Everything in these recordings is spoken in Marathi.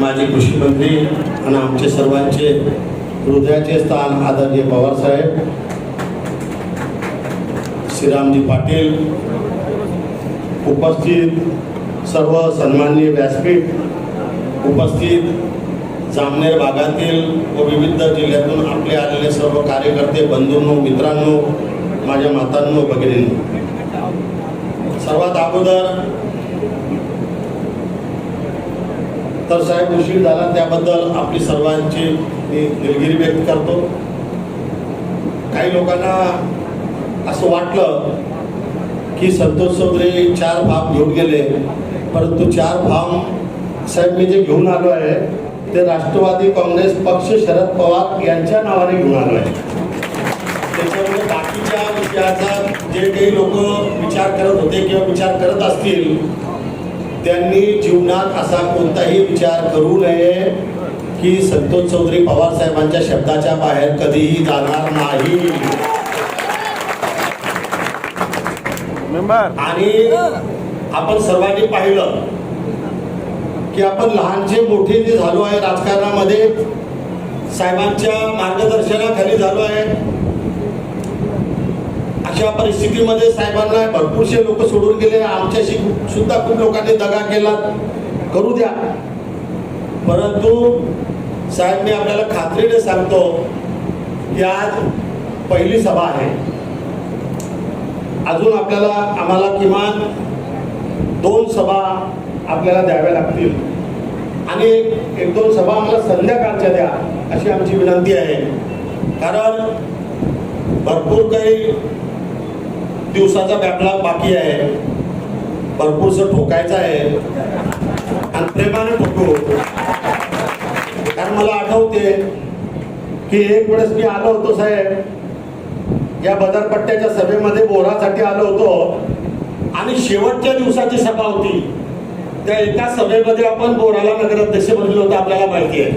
माजी कृषी मंत्री आणि आमचे सर्वांचे हृदयाचे स्थान आदरणीय पवारसाहेब श्रीरामजी पाटील उपस्थित सर्व सन्माननीय व्यासपीठ उपस्थित जामनेर भागातील व विविध जिल्ह्यातून आपले आलेले सर्व कार्यकर्ते बंधूंनो मित्रांनो माझ्या मातांनो भगिनींनो. सर्वात अगोदर तर साहेब उशीर झाला त्याबद्दल आपली सर्वांची मी दिलगिरी व्यक्त करतो. काही लोकांना असं वाटलं की संतोष चौधरी चार फॉर्म घेऊन गेले परंतु चार फॉर्म साहेब मी जे घेऊन आलो आहे ते राष्ट्रवादी काँग्रेस पक्ष शरद पवार यांच्या नावाने घेऊन आलो आहे. त्याच्यामुळे बाकीच्या विषयाचा जे काही लोक विचार करत होते किंवा विचार करत असतील त्यांनी जीवनात असा कोणताही विचार करू नये की संतोष चौधरी पवार साहेबांच्या शब्दाच्या बाहेर कधीही जाणार नाही. मेंबर. आणि आपण सर्वांनी पाहिलं की आपण लहानचे मोठे जे झालो आहे राजकारणामध्ये साहेबांच्या मार्गदर्शनाखाली झालो आहे अशा परिस्थितीमध्ये साहेबांना भरपूरसे लोक सोडून गेले. आमच्याशी सुद्धा खूप लोकांनी दगा केला. करू द्या. परंतु साहेब मी आपल्याला खात्रीने सांगतो की आज पहिली सभा आहे. अजून आपल्याला आम्हाला किमान दोन सभा आपल्याला द्याव्या लागतील. आणि एक दोन सभा आम्हाला संध्याकाळच्या द्या अशी आमची विनंती आहे. कारण भरपूर काही दिवसाचा बॅकलॉग बाकी आहे. भरपूरसं ठोकायचं आहे. आणि प्रेमाने ठोकू. कारण मला आठवते की एक वेळेस मी आलो होतो साहेब. या बदरपट्ट्याच्या सभेमध्ये बोरासाठी आलो होतो. आणि शेवटच्या दिवसाची सभा होती. त्या एका सभेमध्ये आपण बोराला नगराध्यक्ष बनलो होतो आपल्याला माहिती आहे.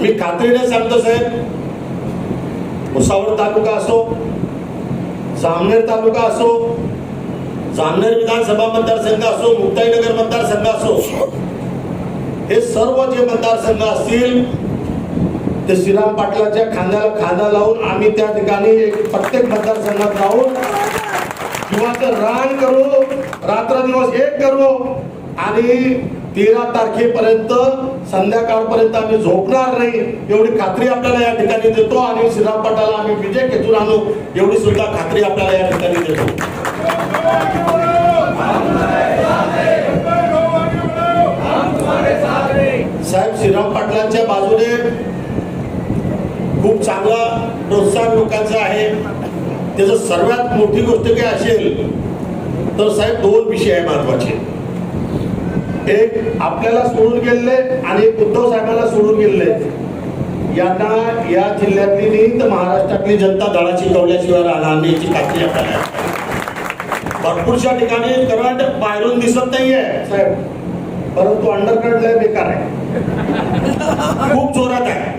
मी खात्रीने सांगतो साहेब भुसावळ तालुका असो जामनेर तालुका असो जामनेर विधानसभा मतदारसंघ असो मुक्ताईनगर मतदारसंघ असो हे सर्व जे मतदारसंघ असतील ते श्रीराम पाटलाच्या खांद्याला खांदा लावून आम्ही त्या ठिकाणी प्रत्येक मतदारसंघात जाऊन किंवा तर रान करू रात्रदिवस एक करू आणि तेरा तारखेपर्यंत संध्याकाळपर्यंत आम्ही झोपणार नाही. एवढी खात्री आपल्याला या ठिकाणी देतो आणि श्रीराम पाटाला आम्ही विजय खेचून आणू. एवढी सुद्धा खात्री आपल्याला या ठिकाणी देतो. साहेब श्रीराम पाटलांच्या बाजूने खूप चांगला प्रोत्साहन लोकांचं आहे. त्याचं सर्वात मोठी गोष्ट काय असेल तर साहेब दोन विषय आहे महत्त्वाचे. एक आपल्याला सोडून गेलेले आणि एक उद्धव साहेबांना सोडून गेलेले. यांना या जिल्ह्यातली नाही महाराष्ट्रातली जनता दळा शिकवल्याशिवाय राहणार नाही याची खात्री आपल्याला भरपूरशा ठिकाणी करंट बाहेरून दिसत नाहीये साहेब. परंतु अंडरकरंट लय बेकार आहे. खूप जोरात आहे.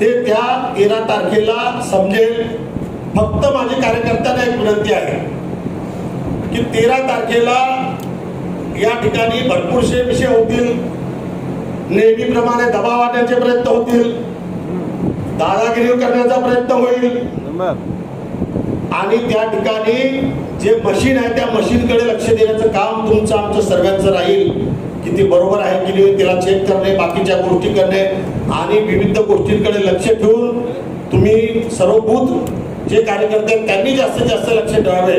ते त्या तेरा तारखेला समजेल. फक्त माझे कार्यकर्त्यांना एक विनंती आहे की तेरा तारखेला या ठिकाणी भरपूरसे विषय होतील. नेहमीप्रमाणे दबाव आणण्याचे प्रयत्न होतील. दादागिरी करण्याचा प्रयत्न होईल. आणि त्या ठिकाणी जे मशीन आहे त्या मशीनकडे लक्ष देण्याचं काम तुमचं आमचं सर्वांचं राहील. की ती बरोबर आहे की नाही तिला चेक करणे बाकीच्या गोष्टी करणे आणि विविध गोष्टींकडे लक्ष ठेवून तुम्ही सर्वभूत जे कार्यकर्ते त्यांनी जास्तीत जास्त लक्ष ठेवावे.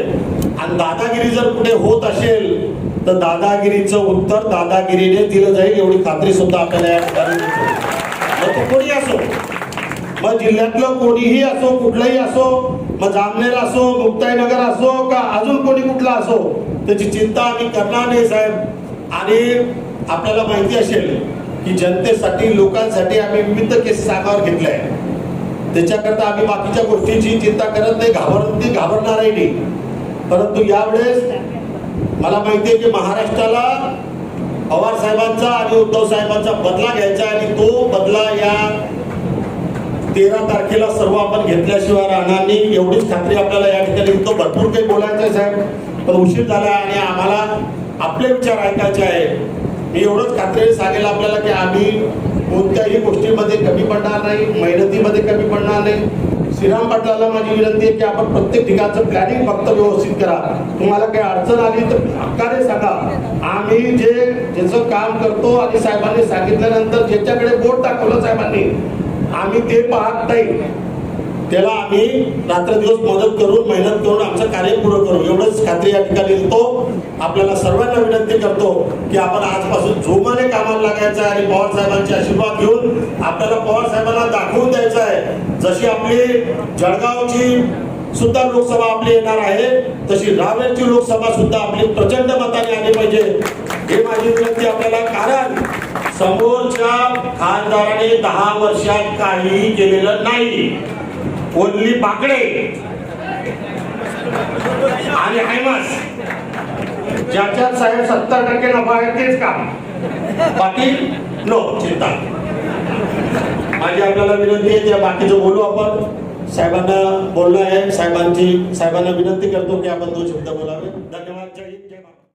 आणि दादागिरी जर कुठे होत असेल तर दादागिरीचं उत्तर दादागिरीने दिलं जाईल एवढी खात्री सुद्धा आपल्याला या ठिकाणी मग तो कोणी असो? मग जिल्ह्यातलं कोणीही असो कुठलंही असो मग जामनेर असो मुक्ताईनगर असो का अजून कोणी कुठला असो त्याची चिंता आम्ही करणार नाही साहेब. आणि आपल्याला माहिती असेल की जनतेसाठी लोकांसाठी आम्ही विविध केसेस आगावर घेतल्या. आहे त्याच्याकरता आम्ही बाकीच्या गोष्टीची चिंता करत नाही घाबरत नाही घाबरणारही नाही. परंतु यावेळेस मला माहिती आहे की महाराष्ट्राला पवार साहेबांचा आणि उद्धव साहेबांचा बदला घ्यायचा आहे आणि तो बदला या तेरा तारखेला सर्व आपण घेतल्याशिवाय राहणार नाही. एवढीच खात्री आपल्याला या ठिकाणी. तो भरपूर काही बोलायचं आहे साहेब पण उशीर झाला आणि आम्हाला आपले विचार ऐकायचे आहे. मी एवढंच खात्रीने सांगेल आपल्याला की आम्ही कोणत्याही गोष्टीमध्ये कमी पडणार नाही मेहनतीमध्ये कमी पडणार नाही. श्रीराम पाटलाला माझी विनंती आहे की आपण प्रत्येक ठिकाणचं प्लॅनिंग फक्त व्यवस्थित करा. तुम्हाला काही अडचण आली तर हक्काने सांगा. आम्ही जे ज्याचं काम करतो आणि साहेबांनी सांगितल्यानंतर ज्याच्याकडे बोट दाखवलं साहेबांनी आम्ही ते पाहत नाही. त्याला आम्ही रात्रदिवस मदत करून मेहनत करून आमचं कार्य पुरं करू. एवढंच खात्री या ठिकाणी देतो आपल्याला सर्वांना विनंती करतो की आपण आजपासून जोमाने कामाला लागायचं आहे आणि पवार साहेबांचे आशीर्वाद घेऊन आपल्याला पवार साहेबांना दाखवून द्यायचं आहे. जशी आपली जळगावची सुद्धा लोकसभा आपली येणार आहे तशी रावेरची लोकसभा सुद्धा आपली प्रचंड मताने आली पाहिजे. हे माझी विनंती आपल्याला कारण समोरच्या खासदाराने दहा वर्षात काही केलेलं नाही. कोल्ली पाकडे. आणि हायमस. ज्याच्यात साहेब सत्तर टक्के नफा आहे तेच काम. बाकी नो चिंता. माझी आपल्याला विनंती आहे त्या बाकीचं बोलू आपण. साहेबांना बोलणं आहे. साहेबांची साहेबांना विनंती करतो की आपण दोन शब्द बोलावे. धन्यवाद. जय हिंद जय